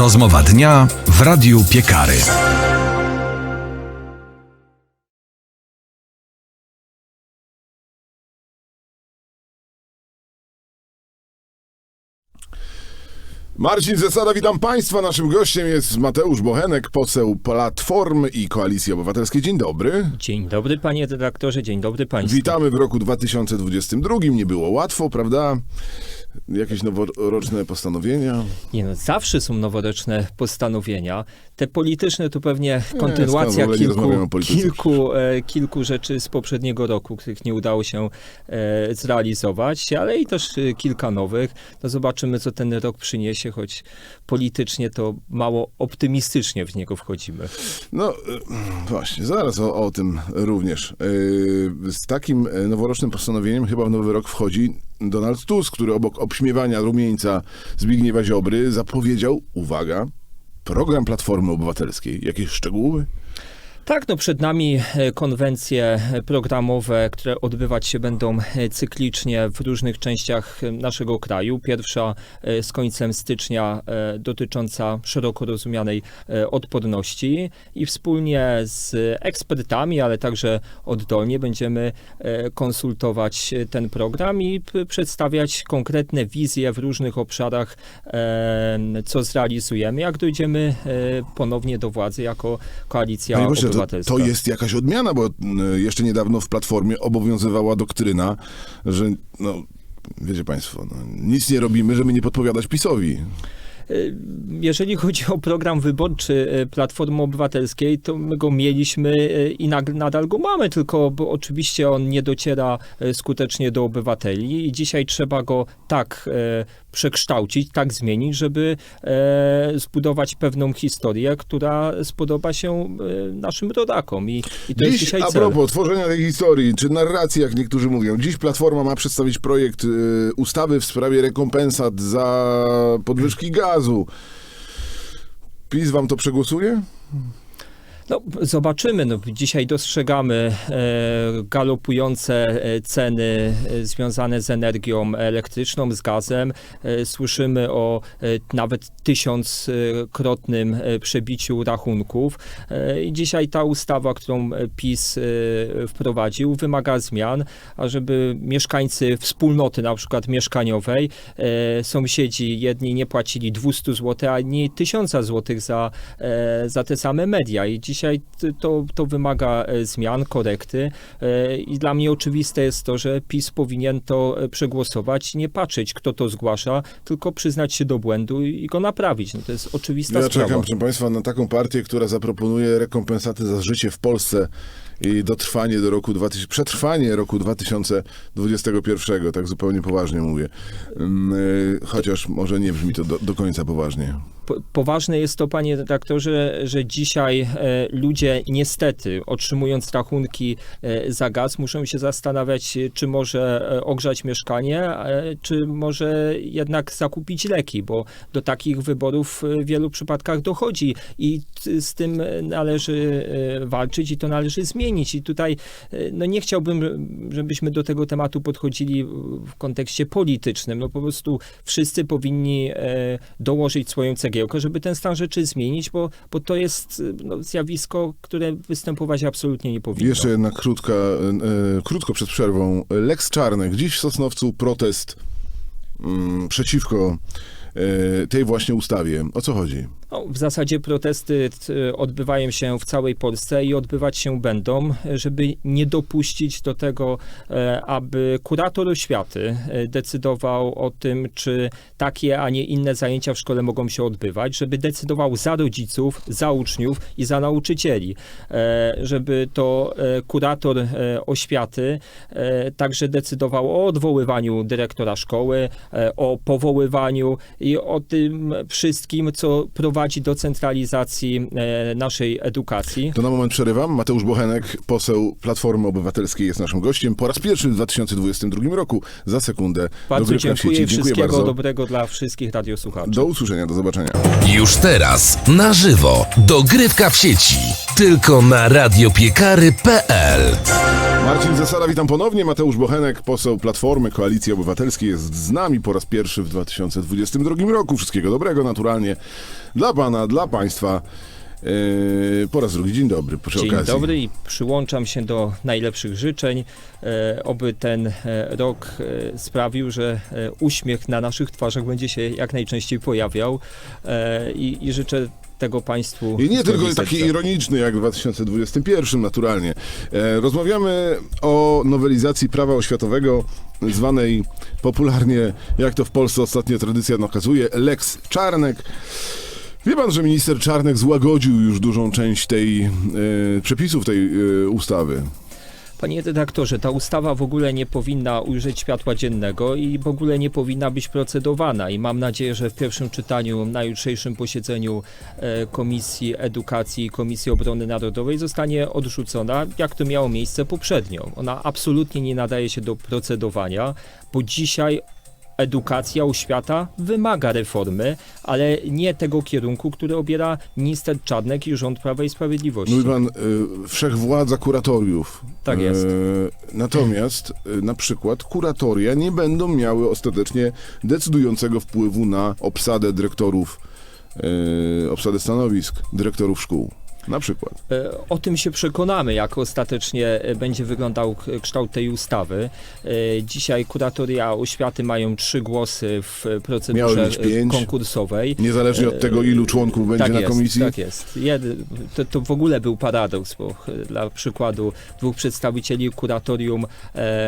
Rozmowa dnia w Radiu Piekary. Marcin Zesada, witam Państwa. Naszym gościem jest Mateusz Bochenek, poseł Platformy i Koalicji Obywatelskiej. Dzień dobry. Dzień dobry panie redaktorze, dzień dobry państwu. Witamy w roku 2022. Nie było łatwo, prawda? Jakieś noworoczne postanowienia? Nie no, zawsze są noworoczne postanowienia. Te polityczne to pewnie kontynuacja nie kilku, kilku, e, kilku rzeczy z poprzedniego roku, których nie udało się e, zrealizować, ale i też e, kilka nowych. No zobaczymy, co ten rok przyniesie, choć politycznie to mało optymistycznie w niego wchodzimy. No y, właśnie, zaraz o, o tym również. Y, Z takim y, noworocznym postanowieniem chyba w nowy rok wchodzi Donald Tusk, który obok obśmiewania rumieńca Zbigniewa Ziobry zapowiedział, uwaga, program Platformy Obywatelskiej. Jakieś szczegóły? Tak, no przed nami e, konwencje programowe, które odbywać się będą e, cyklicznie w różnych częściach e, naszego kraju. Pierwsza z końcem stycznia dotycząca szeroko rozumianej odporności i wspólnie z ekspertami, ale także oddolnie będziemy konsultować ten program i przedstawiać konkretne wizje w różnych obszarach, co zrealizujemy, jak dojdziemy ponownie do władzy jako koalicja Panie obywatelska. to jest jakaś odmiana, bo y, jeszcze niedawno w Platformie obowiązywała doktryna, że no, wiecie państwo, no, nic nie robimy, żeby nie podpowiadać PiSowi. Y, Jeżeli chodzi o program wyborczy y, Platformy Obywatelskiej, to my go mieliśmy i nadal go mamy, tylko bo oczywiście on nie dociera skutecznie do obywateli i dzisiaj trzeba go tak przekształcić, tak zmienić, żeby e, zbudować pewną historię, która spodoba się y, naszym rodakom. I, i to jest Dziś, dzisiaj a cel. propos tworzenia tej historii, czy narracji, jak niektórzy mówią, dziś Platforma ma przedstawić projekt y, ustawy w sprawie rekompensat za podwyżki gazu. PiS wam to przegłosuje? No, zobaczymy. No, dzisiaj dostrzegamy e, galopujące e, ceny e, związane z energią elektryczną, z gazem. Słyszymy o nawet tysiąckrotnym przebiciu rachunków. I dzisiaj ta ustawa, którą PiS wprowadził, wymaga zmian, ażeby mieszkańcy wspólnoty, na przykład mieszkaniowej, sąsiedzi jedni nie płacili 200 zł, a inni 1000 zł za, za te same media. I dzisiaj t- to, to wymaga e, zmian, korekty. E, I dla mnie oczywiste jest to, że PiS powinien to e, przegłosować, nie patrzeć, kto to zgłasza, tylko przyznać się do błędu i go naprawić. No to jest oczywista Ja sprawa. czekam, proszę Państwa, na taką partię, która zaproponuje rekompensaty za życie w Polsce i dotrwanie do roku 2000, przetrwanie roku 2021, tak zupełnie poważnie mówię. Ym, y, Chociaż może nie brzmi to do, do końca poważnie. Po- Poważne jest to, panie redaktorze, że dzisiaj e, ludzie niestety, otrzymując rachunki e, za gaz, muszą się zastanawiać, czy może e, ogrzać mieszkanie, czy może jednak zakupić leki, bo do takich wyborów w wielu przypadkach dochodzi i z tym należy walczyć i to należy zmienić. I tutaj e, no nie chciałbym, żebyśmy do tego tematu podchodzili w kontekście politycznym. No po prostu wszyscy powinni e, dołożyć swoją cegiełkę, żeby ten stan rzeczy zmienić, bo, bo to jest e, no, zjawisko, które występować absolutnie nie powinno. Jeszcze jedna krótka, krótko przed przerwą. Lex Czarnek. Dziś w Sosnowcu protest mm, przeciwko tej właśnie ustawie. O co chodzi? No, w zasadzie protesty t, odbywają się w całej Polsce i odbywać się będą, żeby nie dopuścić do tego, e, aby kurator oświaty e, decydował o tym, czy takie, a nie inne zajęcia w szkole mogą się odbywać, żeby decydował za rodziców, za uczniów i za nauczycieli, e, żeby to e, kurator e, oświaty e, także decydował o odwoływaniu dyrektora szkoły, e, o powoływaniu i o tym wszystkim, co prowadzi do centralizacji e, naszej edukacji. To na moment przerywam. Mateusz Bochenek, poseł Platformy Obywatelskiej jest naszym gościem po raz pierwszy w 2022 roku. Za sekundę Bardzo dziękuję sieci. i wszystkiego bardzo. dobrego dla wszystkich radiosłuchaczy. Do usłyszenia, do zobaczenia. Już teraz na żywo dogrywka w sieci. Tylko na radiopiekary.pl Marcin Zasada, witam ponownie. Mateusz Bochenek, poseł Platformy Koalicji Obywatelskiej jest z nami po raz pierwszy w 2022 roku. Wszystkiego dobrego naturalnie dla pana, dla państwa. Yy, po raz drugi, dzień dobry, przy Dzień okazji. dobry i przyłączam się do najlepszych życzeń. E, oby ten e, rok e, sprawił, że e, uśmiech na naszych twarzach będzie się jak najczęściej pojawiał e, i, i życzę tego Państwu. I nie tylko taki ironiczny jak w 2021 naturalnie. E, rozmawiamy o nowelizacji prawa oświatowego zwanej popularnie, jak to w Polsce ostatnio tradycja nakazuje, Lex Czarnek. Wie pan, że minister Czarnek złagodził już dużą część tej e, przepisów tej e, ustawy. Panie redaktorze, ta ustawa w ogóle nie powinna ujrzeć światła dziennego i w ogóle nie powinna być procedowana. I mam nadzieję, że w pierwszym czytaniu na jutrzejszym posiedzeniu e, Komisji Edukacji i Komisji Obrony Narodowej zostanie odrzucona, jak to miało miejsce poprzednio. Ona absolutnie nie nadaje się do procedowania, bo dzisiaj edukacja, oświata wymaga reformy, ale nie tego kierunku, który obiera minister Czarnek i rząd Prawa i Sprawiedliwości. Mówi pan, y, wszechwładza kuratoriów. Tak jest. E, natomiast y, na przykład kuratoria nie będą miały ostatecznie decydującego wpływu na obsadę dyrektorów, y, obsadę stanowisk dyrektorów szkół. Na przykład. E, O tym się przekonamy, jak ostatecznie e, będzie wyglądał kształt tej ustawy. E, Dzisiaj kuratoria oświaty mają trzy głosy w procedurze konkursowej. Niezależnie od tego, ilu członków będzie tak na jest, komisji. Tak jest. Jed, to, to w ogóle był paradoks, bo dla przykładu dwóch przedstawicieli kuratorium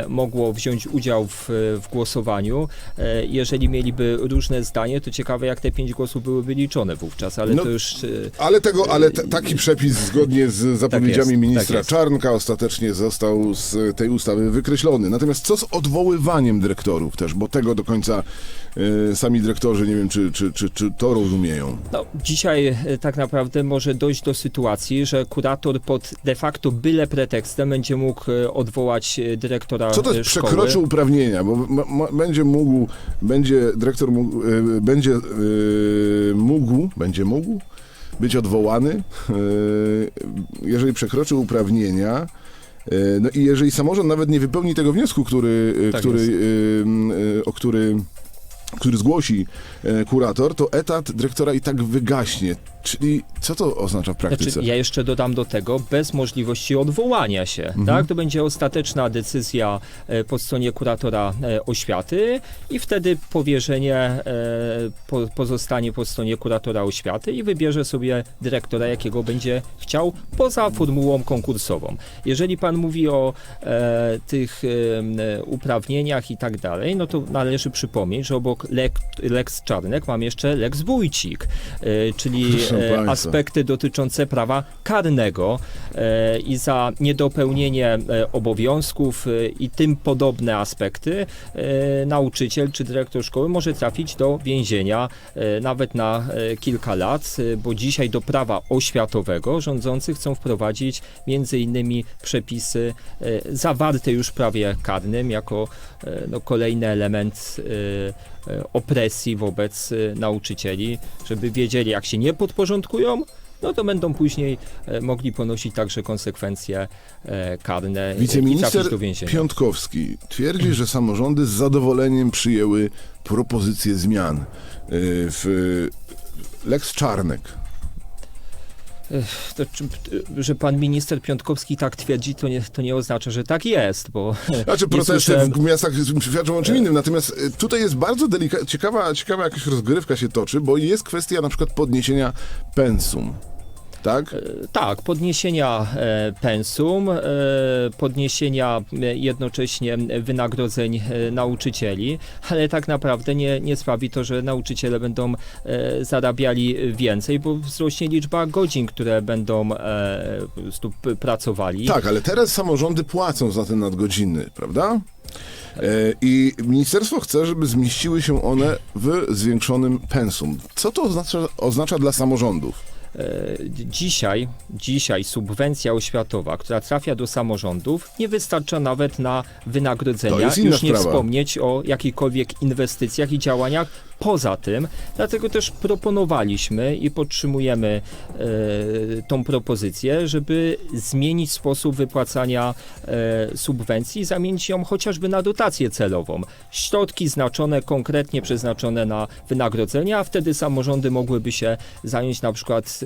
mogło wziąć udział w, w głosowaniu. Jeżeli mieliby różne zdanie, to ciekawe, jak te pięć głosów byłyby liczone wówczas, ale No, to już... Ale tego, ale taki przepis zgodnie z zapowiedziami jest, ministra tak. Czarnka ostatecznie został z tej ustawy wykreślony. Natomiast co z odwoływaniem dyrektorów też, bo tego do końca y, sami dyrektorzy nie wiem, czy, czy, czy, czy to rozumieją. No, dzisiaj e, tak naprawdę może dojść do sytuacji, że kurator pod de facto byle pretekstem będzie mógł e, odwołać e, dyrektora Co to jest szkoły. przekroczy uprawnienia? Bo będzie mógł, będzie dyrektor mógł, y, będzie y, mógł, będzie mógł być odwołany, y, jeżeli przekroczy uprawnienia. y, No i jeżeli samorząd nawet nie wypełni tego wniosku, który, y, Tak który, o który, który zgłosi y, kurator, to etat dyrektora i tak wygaśnie. Czyli co to oznacza w praktyce? Znaczy, ja jeszcze dodam do tego, bez możliwości odwołania się. Mhm. Tak? To będzie ostateczna decyzja e, po stronie kuratora e, oświaty i wtedy powierzenie e, po, pozostanie po stronie kuratora oświaty i wybierze sobie dyrektora, jakiego będzie chciał, poza formułą konkursową. Jeżeli pan mówi o e, tych e, uprawnieniach i tak dalej, no to należy przypomnieć, że obok Lex, Lex Czarnek mam jeszcze Lex Wójcik, e, czyli e, aspekty dotyczące prawa karnego e, i za niedopełnienie obowiązków i tym podobne aspekty nauczyciel czy dyrektor szkoły może trafić do więzienia nawet na kilka lat, bo dzisiaj do prawa oświatowego rządzący chcą wprowadzić między innymi przepisy zawarte już w prawie karnym jako no, kolejny element opresji wobec e, nauczycieli, żeby wiedzieli, jak się nie podporządkują, no to będą później e, mogli ponosić także konsekwencje e, karne i Wiceminister trafić do więzienia. Piątkowski twierdzi, że samorządy z zadowoleniem przyjęły propozycje zmian w Lex Czarnek. To, czy, że pan minister Piątkowski tak twierdzi, to nie, to nie oznacza, że tak jest, bo Znaczy protesty słyszałem- w miastach świadczą o czym innym, natomiast y, tutaj jest bardzo delika- ciekawa, ciekawa jakaś rozgrywka się toczy, bo jest kwestia na przykład podniesienia pensum. Tak? Tak, podniesienia e, pensum, e, podniesienia e, jednocześnie wynagrodzeń e, nauczycieli, ale tak naprawdę nie, nie sprawi to, że nauczyciele będą e, zarabiali więcej, bo wzrośnie liczba godzin, które będą e, pracowali. Tak, ale teraz samorządy płacą za te nadgodziny, prawda? E, I ministerstwo chce, żeby zmieściły się one w zwiększonym pensum. Co to oznacza, oznacza dla samorządów? E, Dzisiaj, dzisiaj subwencja oświatowa, która trafia do samorządów, nie wystarcza nawet na To wynagrodzenia. Już nie sprawa. wspomnieć o jakichkolwiek inwestycjach i działaniach poza tym. Dlatego też proponowaliśmy i podtrzymujemy e, tą propozycję, żeby zmienić sposób wypłacania e, subwencji, zamienić ją chociażby na dotację celową. Środki znaczone, konkretnie przeznaczone na wynagrodzenia, a wtedy samorządy mogłyby się zająć na przykład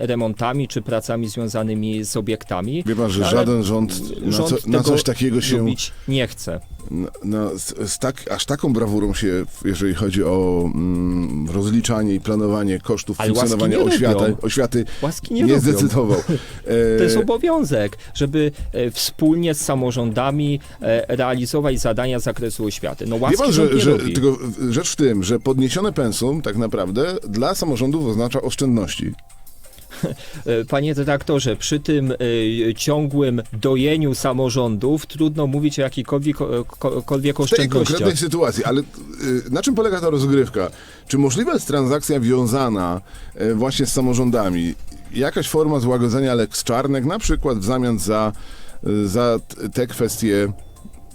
e, remontami czy pracami związanymi z obiektami. Wie pan, że Ale żaden rząd na, rząd co, na coś takiego się nie chce. na, na, z, z tak, aż taką brawurą się, jeżeli chodzi o mm, rozliczanie i planowanie kosztów Ale łaski funkcjonowania nie oświaty, robią. oświaty Łaski nie, nie, robią. zdecydował. E, To jest obowiązek, żeby e, wspólnie z samorządami e, realizować zadania z zakresu oświaty. No Wie łaski pan, rząd że, nie że robi. tylko rzecz w tym, że podniesione pensum tak naprawdę dla samorządów oznacza oszczędności. Panie redaktorze, przy tym e, ciągłym dojeniu samorządów trudno mówić o jakikolwiek, o- kolwiek W tej oszczędnościach. konkretnej sytuacji, ale y, na czym polega ta rozgrywka? Czy możliwa jest transakcja wiązana y, właśnie z samorządami? Jakaś forma złagodzenia Lex Czarnek, na przykład w zamian za, y, za te kwestie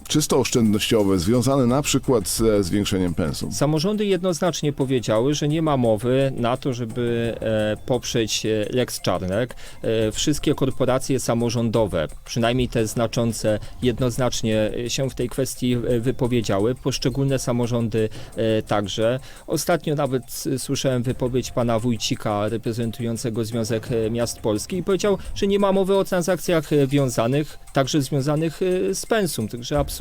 czysto oszczędnościowe, związane na przykład ze zwiększeniem pensum? Samorządy jednoznacznie powiedziały, że nie ma mowy na to, żeby e, poprzeć e, Lex Czarnek. E, wszystkie korporacje samorządowe, przynajmniej te znaczące, jednoznacznie się w tej kwestii wypowiedziały. Poszczególne samorządy także. Ostatnio nawet słyszałem wypowiedź pana Wójcika, reprezentującego Związek Miast Polskich i powiedział, że nie ma mowy o transakcjach wiązanych, także związanych z pensum. Także absolutnie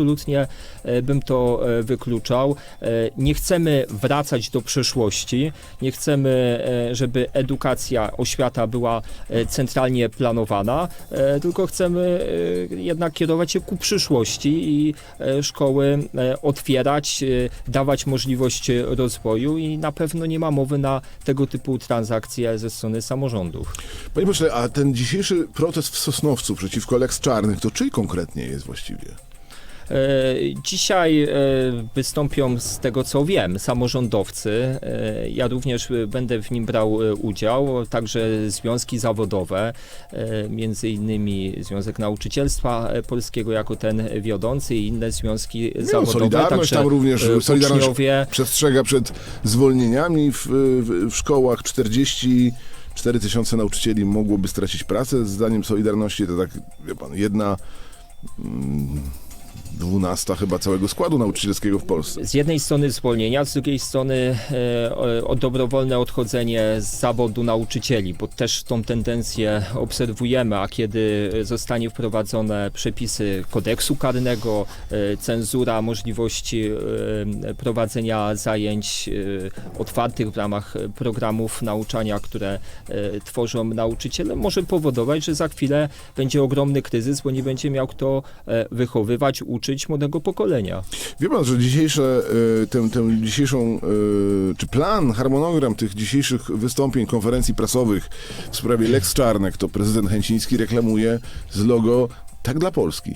e, bym to e, wykluczał. E, Nie chcemy wracać do przeszłości, nie chcemy, żeby edukacja, oświata była centralnie planowana, tylko chcemy jednak kierować się ku przyszłości i szkoły otwierać, dawać możliwość rozwoju i na pewno nie ma mowy na tego typu transakcje ze strony samorządów. Panie pośle, a ten dzisiejszy protest w Sosnowcu przeciwko Lex Czarnych, to czyj konkretnie jest właściwie? E, Dzisiaj e, wystąpią z tego co wiem samorządowcy. E, Ja również będę w nim brał udział, także związki zawodowe, między innymi Związek Nauczycielstwa Polskiego jako ten wiodący i inne związki zawodowe. No, Solidarność także tam również, Solidarność uczniowie. przestrzega przed zwolnieniami w, w, w szkołach. 44 tysiące nauczycieli mogłoby stracić pracę. Zdaniem Solidarności to tak, wie pan, jedna mm, dwunasta chyba całego składu nauczycielskiego w Polsce. Z jednej strony zwolnienia, z drugiej strony e, o, dobrowolne odchodzenie z zawodu nauczycieli, bo też tą tendencję obserwujemy, a kiedy zostanie wprowadzone przepisy kodeksu karnego, e, cenzura możliwości e, prowadzenia zajęć otwartych w ramach programów nauczania, które tworzą nauczyciele, może powodować, że za chwilę będzie ogromny kryzys, bo nie będzie miał kto wychowywać, uczyć młodego pokolenia. Wie pan, że dzisiejsze, y, tę, tę dzisiejszą, y, czy plan, harmonogram tych dzisiejszych wystąpień, konferencji prasowych w sprawie Lex Czarnek, to prezydent Chęciński reklamuje z logo tak dla Polski.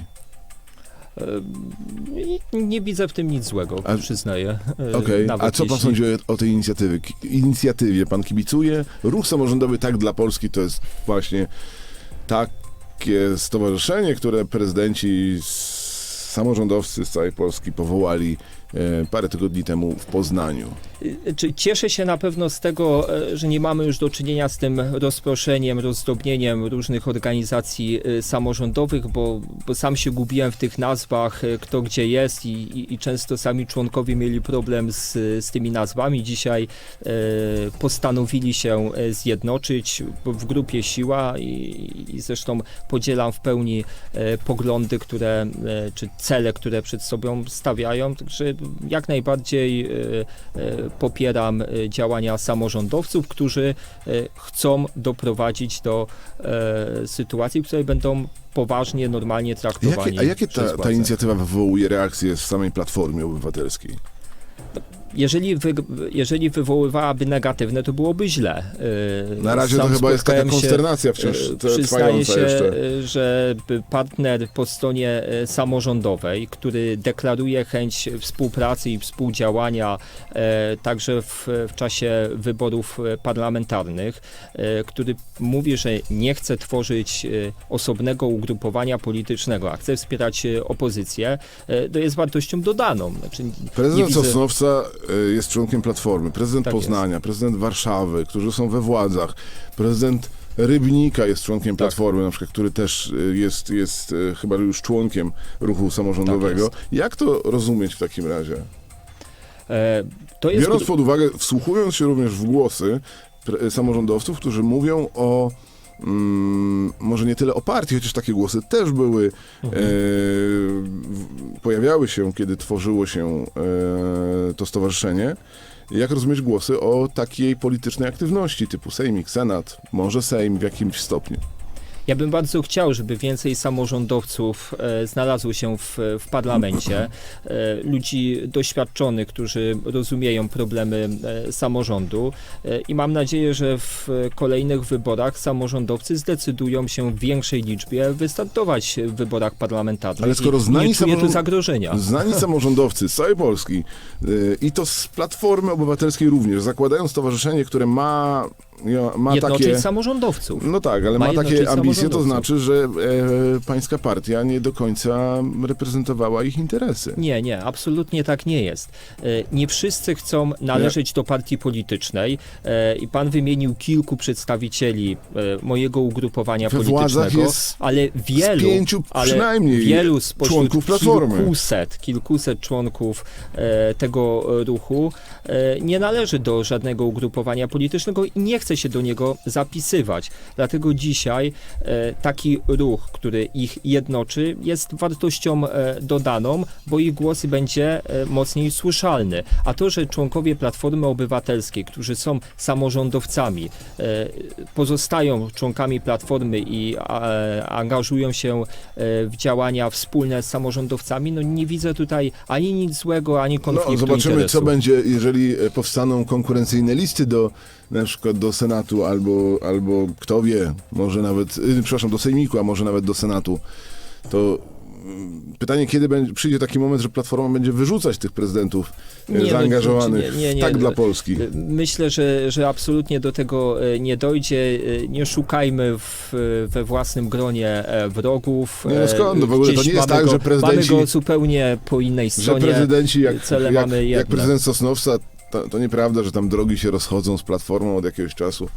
I nie widzę w tym nic złego, A- przyznaję. nawet a co pan jeśli- sądzi o, o tej inicjatywie? Inicjatywie? Pan kibicuje? Ruch samorządowy Tak dla Polski to jest właśnie takie stowarzyszenie, które prezydenci, s- samorządowcy z całej Polski powołali parę tygodni temu w Poznaniu. Czy cieszę się na pewno z tego, e, że nie mamy już do czynienia z tym rozproszeniem, rozdrobnieniem różnych organizacji samorządowych, bo, bo sam się gubiłem w tych nazwach, kto gdzie jest i, i, i często sami członkowie mieli problem z, z tymi nazwami. Dzisiaj e, postanowili się e, zjednoczyć w grupie Siła i, i zresztą podzielam w pełni e, poglądy, które, e, czy cele, które przed sobą stawiają, także jak najbardziej e, e, popieram e, działania samorządowców, którzy chcą doprowadzić do sytuacji, w której będą poważnie, normalnie traktowani. Jakie, a jakie ta, ta inicjatywa wywołuje reakcję w samej Platformie Obywatelskiej? Jeżeli, wy, jeżeli wywoływałaby negatywne, to byłoby źle. E, Na razie sam to chyba jest taka spotkałem się, konsternacja wciąż Przyznaję trwająca się, jeszcze. e, że partner po stronie samorządowej, który deklaruje chęć współpracy i współdziałania także w, w czasie wyborów parlamentarnych, który mówi, że nie chce tworzyć osobnego ugrupowania politycznego, a chce wspierać opozycję, to jest wartością dodaną. Znaczy, Prezydent widzę- Sosnowca jest członkiem Platformy, prezydent Tak Poznania, prezydent Warszawy, którzy są we władzach, prezydent Rybnika jest członkiem Tak. Platformy, na przykład, który też e, jest, jest e, chyba już członkiem ruchu samorządowego. Tak Jak to rozumieć w takim razie? E, jest Biorąc pod uwagę, wsłuchując się również w głosy samorządowców, którzy mówią o mm, może nie tyle o partii, chociaż takie głosy też były, e, w- pojawiały się, kiedy tworzyło się e, to stowarzyszenie. Jak rozumieć głosy o takiej politycznej aktywności typu Sejmik, Senat, może Sejm w jakimś stopniu? Ja bym bardzo chciał, żeby więcej samorządowców e, znalazło się w, w parlamencie, e, ludzi doświadczonych, którzy rozumieją problemy e, samorządu i mam nadzieję, że w kolejnych wyborach samorządowcy zdecydują się w większej liczbie wystartować w wyborach parlamentarnych. Ale skoro znani samorząd- zagrożenia. Znani samorządowcy z całej Polski i to z Platformy Obywatelskiej również, zakładają stowarzyszenie, które ma, ma Jednoczyć takie... samorządowców. No tak, ale Ma ma, takie jednoczyć ambicje, to znaczy, że e, pańska partia nie do końca reprezentowała ich interesy. Nie, nie, absolutnie tak nie jest. E, Nie wszyscy chcą należeć do partii politycznej e, i pan wymienił kilku przedstawicieli e, mojego ugrupowania We politycznego, jest ale wielu, z pięciu ale przynajmniej wielu spośród członków Platformy. kilkuset, kilkuset członków e, tego ruchu e, nie należy do żadnego ugrupowania politycznego i nie chce się do niego zapisywać. Dlatego dzisiaj taki ruch, który ich jednoczy, jest wartością e, dodaną, bo ich głos będzie e, mocniej słyszalny. A to, że członkowie Platformy Obywatelskiej, którzy są samorządowcami, e, pozostają członkami Platformy i e, angażują się e, w działania wspólne z samorządowcami, no nie widzę tutaj ani nic złego, ani konfliktu No, zobaczymy, interesów. co będzie, jeżeli e, powstaną konkurencyjne listy do na przykład do Senatu albo, albo kto wie, może nawet, y, przepraszam, do Sejmiku, a może nawet do Senatu. To mm, pytanie, kiedy będzie, przyjdzie taki moment, że Platforma będzie wyrzucać tych prezydentów e, Nie, no, zaangażowanych nie, nie, tak no, dla Polski. Myślę, że, że absolutnie do tego e, nie dojdzie. E, Nie szukajmy w, we własnym gronie e, wrogów. Nie, no skąd? No w ogóle to nie jest tak, go, że prezydenci- Mamy go zupełnie po innej Że stronie. prezydenci, jak, cele jak, mamy jak prezydent Sosnowca, to, to nieprawda, że tam drogi się rozchodzą z Platformą od jakiegoś czasu.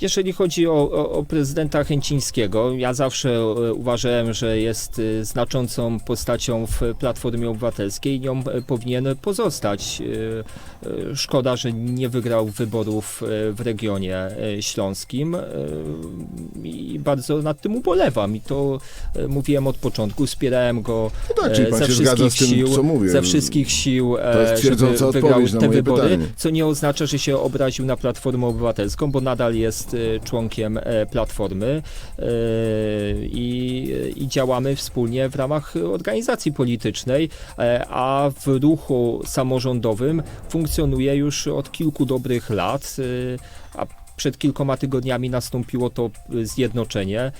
Jeżeli chodzi o, o, o prezydenta Chęcińskiego, ja zawsze e, uważałem, że jest e, znaczącą postacią w Platformie Obywatelskiej i nią e, powinien pozostać. Szkoda, że nie wygrał wyborów w regionie śląskim i bardzo nad tym ubolewam i to mówiłem od początku, wspierałem go No tak, ze wszystkich tym, sił, co mówię. ze wszystkich sił, żeby wygrał te wybory, pytanie. co nie oznacza, że się obraził na Platformę Obywatelską, bo nadal jest e, członkiem e, Platformy e, i, i działamy wspólnie w ramach organizacji politycznej, e, a w ruchu samorządowym funkcjonuje już od kilku dobrych lat, a przed kilkoma tygodniami nastąpiło to e, zjednoczenie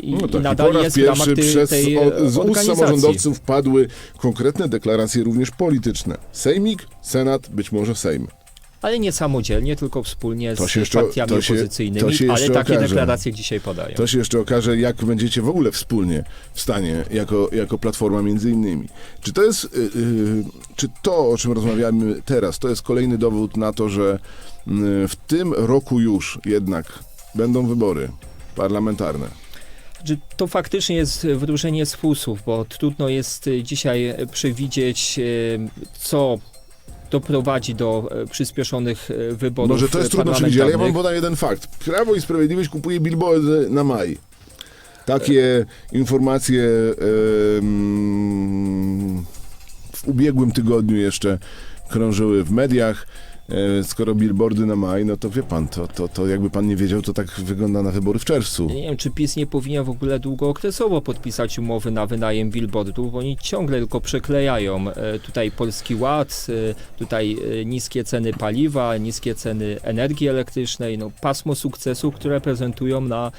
i, No i tak, i nadal raz jest w ramach tej, o, z ust samorządowców padły konkretne deklaracje również polityczne. Sejmik, Senat, być może Sejm. Ale nie samodzielnie, tylko wspólnie z jeszcze- partiami się- opozycyjnymi, ale takie okaże. deklaracje dzisiaj padają. To się jeszcze okaże, jak będziecie w ogóle wspólnie w stanie, jako, jako Platforma między innymi. Czy to jest, y, y, czy to, o czym rozmawiamy teraz, to jest kolejny dowód na to, że y, w tym roku już jednak będą wybory parlamentarne? Że to faktycznie jest wróżenie z fusów, bo trudno jest y, dzisiaj przewidzieć, y, co doprowadzi do e, przyspieszonych e, wyborów Może to jest trudno przewidzieć, ale ja wam podam jeden fakt. Prawo i Sprawiedliwość kupuje billboardy na maj. Takie informacje em, w ubiegłym tygodniu jeszcze krążyły w mediach. E, Skoro billboardy na maj, no to wie pan, to, to, to jakby pan nie wiedział, to tak wygląda na wybory w czerwcu. Nie wiem, czy PiS nie powinien w ogóle długookresowo podpisać umowy na wynajem billboardów, bo oni ciągle tylko przeklejają e, tutaj Polski Ład, e, tutaj niskie ceny paliwa, niskie ceny energii elektrycznej, no pasmo sukcesu, które prezentują na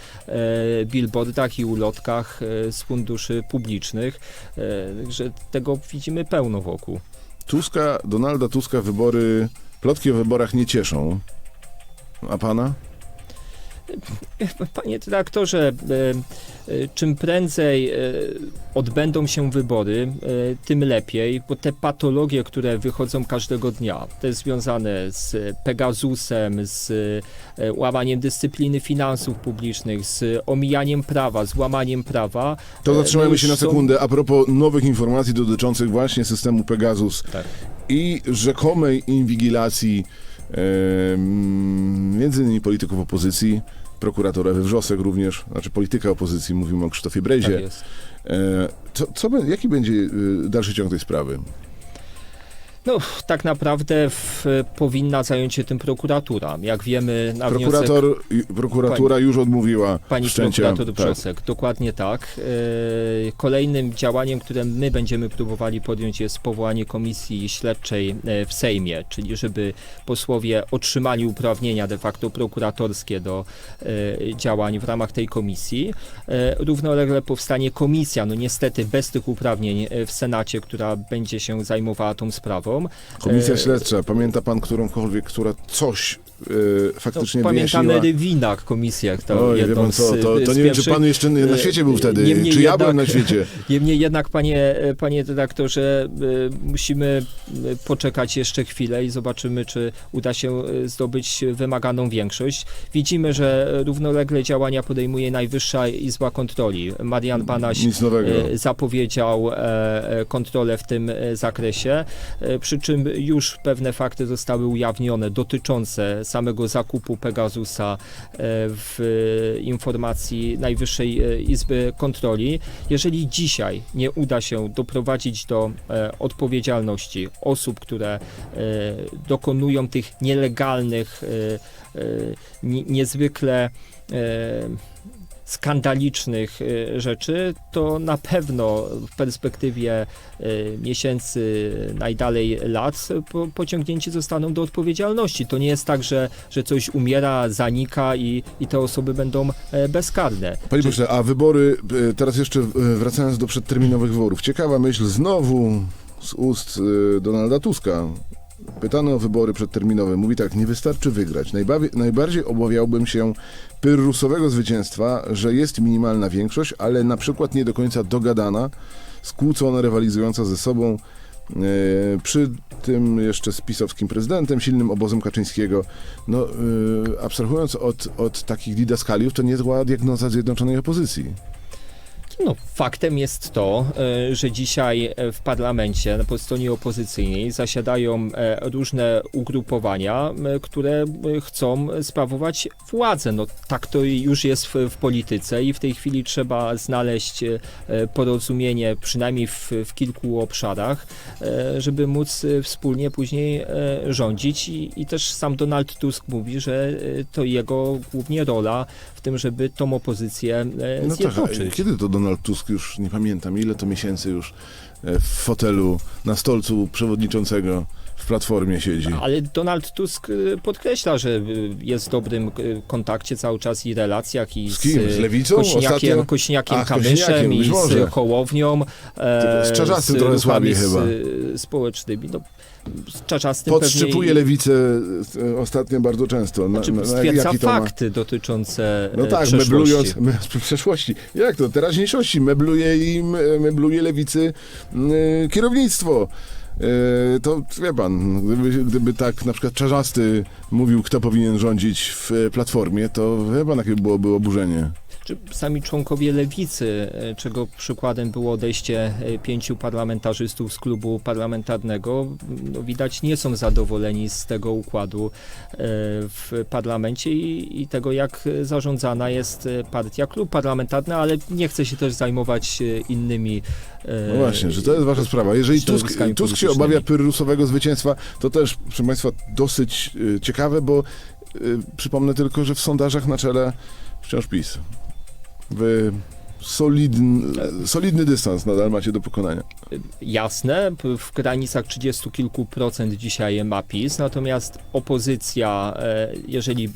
billboardach i ulotkach z funduszy publicznych, e, także tego widzimy pełno wokół. Tuska, Donalda Tuska wybory, plotki o wyborach nie cieszą. A pana? Panie dyrektorze, e, e, czym prędzej e, odbędą się wybory, tym lepiej, bo te patologie, które wychodzą każdego dnia, te związane z Pegasusem, z łamaniem dyscypliny finansów publicznych, z omijaniem prawa, z łamaniem prawa. To e, zatrzymajmy no się na sekundę. A propos nowych informacji dotyczących właśnie systemu Pegasus Tak. i rzekomej inwigilacji między innymi polityków opozycji, prokuratora we Wrzosek również, znaczy polityka opozycji, mówimy o Krzysztofie Tak Brezie. jest. E, co, co, jaki będzie e, dalszy ciąg tej sprawy? No, tak naprawdę w, powinna zająć się tym prokuratura. Jak wiemy, na wniosek Prokurator, i- prokuratura już odmówiła Pani wszczęcia. prokurator tak. Brzosek, dokładnie tak. E, Kolejnym działaniem, które my będziemy próbowali podjąć jest powołanie komisji śledczej e, w Sejmie, czyli żeby posłowie otrzymali uprawnienia de facto prokuratorskie do e, działań w ramach tej komisji. Równolegle powstanie komisja, no niestety bez tych uprawnień w Senacie, która będzie się zajmowała tą sprawą. Komisja E, śledcza, pamięta pan którąkolwiek, która coś e, faktycznie pamiętamy wyjaśniła? Rywinak komisję, to Oj, wie pan co, to, to nie wiem, czy pan jeszcze na świecie był wtedy, Niemniej czy ja jednak- byłem na świecie. Niemniej jednak, panie, panie redaktorze, musimy poczekać jeszcze chwilę i zobaczymy, czy uda się zdobyć wymaganą większość. Widzimy, że równolegle działania podejmuje Najwyższa Izba Kontroli. Marian Banaś e, zapowiedział e, e, kontrolę w tym e, zakresie, e, przy czym już pewne fakty zostały ujawnione dotyczące samego zakupu Pegasusa e, w e, informacji Najwyższej e, Izby Kontroli. Jeżeli dzisiaj nie uda się doprowadzić do odpowiedzialności osób, które dokonują tych nielegalnych, ni- niezwykle skandalicznych e, rzeczy, to na pewno w perspektywie e, miesięcy, najdalej lat, po, pociągnięci zostaną do odpowiedzialności. To nie jest tak, że, że coś umiera, zanika i, i te osoby będą e, bezkarne. Panie pośle, a wybory, e, teraz jeszcze e, wracając do przedterminowych wyborów. Ciekawa myśl znowu z ust Donalda Tuska. Pytany o wybory przedterminowe. Mówi tak, nie wystarczy wygrać. Najbawi- najbardziej obawiałbym się pyrrusowego zwycięstwa, że jest minimalna większość, ale na przykład nie do końca dogadana, skłócona, rywalizująca ze sobą. E, przy tym jeszcze z pisowskim prezydentem, silnym obozem Kaczyńskiego. No, e, abstrahując od, od takich didaskaliów, to niezła diagnoza zjednoczonej opozycji. No, faktem jest to, e, że dzisiaj e, w parlamencie po stronie opozycyjnej zasiadają e, różne ugrupowania, które chcą sprawować władzę. No, tak to już jest w, polityce i w tej chwili trzeba znaleźć porozumienie przynajmniej w, w kilku obszarach, żeby móc wspólnie później rządzić I, i też sam Donald Tusk mówi, że to jego głównie rola tym, żeby tą opozycję e, No tak, zjednoczyć. kiedy to Donald Tusk już, nie pamiętam, ile to miesięcy już e, w fotelu, na stolcu przewodniczącego w Platformie siedzi. Ale Donald Tusk y, podkreśla, że y, jest w dobrym y, kontakcie cały czas i relacjach i Z kim? Z Lewicą? Kośniakiem, Ostatnio? Kośniakiem Ach, Kamyszem i z Hołownią. e, z Czarzastym z trochę słabiej chyba. Społecznymi. No, z Czarzastym Podszczypuje pewnie... lewicę ostatnio bardzo często. Na, Znaczy, na, stwierdza ma... fakty dotyczące No e, tak, przeszłości. meblując me, przeszłości. Jak to? Teraźniejszości. Mebluje im, e, mebluje lewicy y, kierownictwo. E, to wie pan, gdyby, gdyby tak na przykład Czarzasty mówił, kto powinien rządzić w e, Platformie, to wie pan, jakie byłoby oburzenie. Czy sami członkowie lewicy, e, czego przykładem było odejście e, pięciu parlamentarzystów z klubu parlamentarnego, no widać nie są zadowoleni z tego układu e, w parlamencie i, i tego, jak zarządzana jest partia, klub parlamentarny, ale nie chce się też zajmować innymi. No właśnie, że to jest wasza sprawa. Jeżeli Tusk, Tusk się obawia pyrrusowego zwycięstwa, to też, proszę państwa, dosyć ciekawe, bo y, przypomnę tylko, że w sondażach na czele wciąż PiS. Solidny, solidny dystans nadal macie do pokonania. jasne, w granicach 30 kilku procent dzisiaj ma PiS, natomiast opozycja, e, jeżeli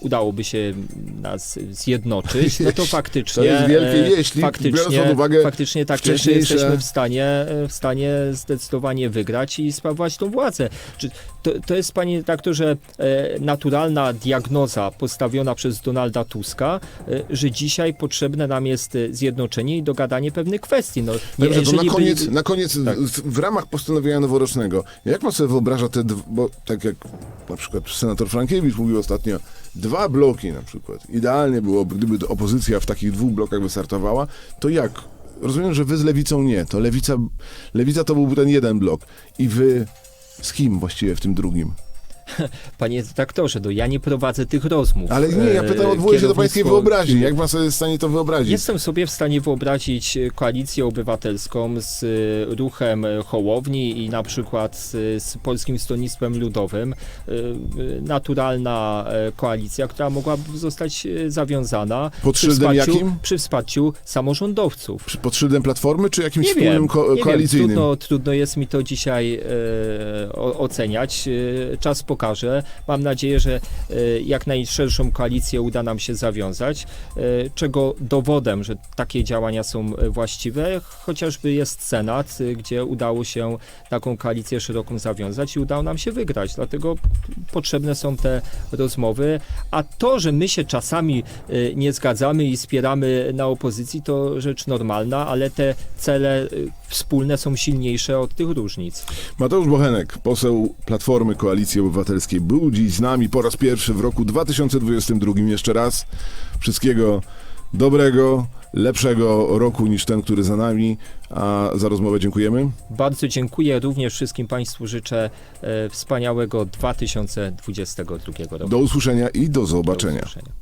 udałoby się nas zjednoczyć, no to faktycznie... To jest wielkie e, jeśli, biorąc faktycznie, pod uwagę faktycznie tak wcześniejsze- jesteśmy w stanie, e, w stanie zdecydowanie wygrać i sprawować tą władzę. Czy to, to jest, panie redaktorze, e, naturalna diagnoza postawiona przez Donalda Tuska, e, że dzisiaj potrzebne nam jest e, zjednoczenie i dogadanie pewnych kwestii. No, nie- Dobrze, to na jeżeli by- koniec, na koniec Tak. w, w ramach postanowienia noworocznego, jak pan sobie wyobraża te, bo tak jak na przykład senator Frankiewicz mówił ostatnio, dwa bloki na przykład. Idealnie byłoby, gdyby opozycja w takich dwóch blokach wystartowała, to jak? Rozumiem, że wy z lewicą nie, to lewica, lewica to byłby ten jeden blok. I wy z kim właściwie w tym drugim? Panie redaktorze, no ja nie prowadzę tych rozmów. Ale nie, ja pytam, E, odwołuję się do pańskiej wyobraźni. Jak pan sobie jest w stanie to wyobrazić? Jestem sobie w stanie wyobrazić e, koalicję obywatelską z e, ruchem Hołowni i na przykład z, z Polskim Stronnictwem Ludowym. Naturalna koalicja, która mogłaby zostać zawiązana Pod przy wsparciu, jakim? przy wsparciu samorządowców. Przy- Pod szyldem Platformy, czy jakimś Nie wspólnym wiem, ko- nie koalicyjnym? Wiem, trudno, trudno jest mi to dzisiaj e, o, oceniać. Czas pokaże. Mam nadzieję, że e, jak najszerszą koalicję uda nam się zawiązać, e, czego dowodem, że takie działania są e, właściwe, chociażby jest Senat, gdzie udało się taką koalicję szeroką zawiązać i udało nam się wygrać. Dlatego potrzebne są te rozmowy. A to, że my się czasami nie zgadzamy i spieramy na opozycji, to rzecz normalna, ale te cele wspólne są silniejsze od tych różnic. Mateusz Bochenek, poseł Platformy Koalicji Obywatelskiej, był dziś z nami po raz pierwszy w roku 2022. Jeszcze raz wszystkiego dobrego, lepszego roku niż ten, który za nami, a za rozmowę dziękujemy. Bardzo dziękuję. Również wszystkim Państwu życzę e, wspaniałego 2022 roku. Do usłyszenia i do Do zobaczenia. usłyszenia.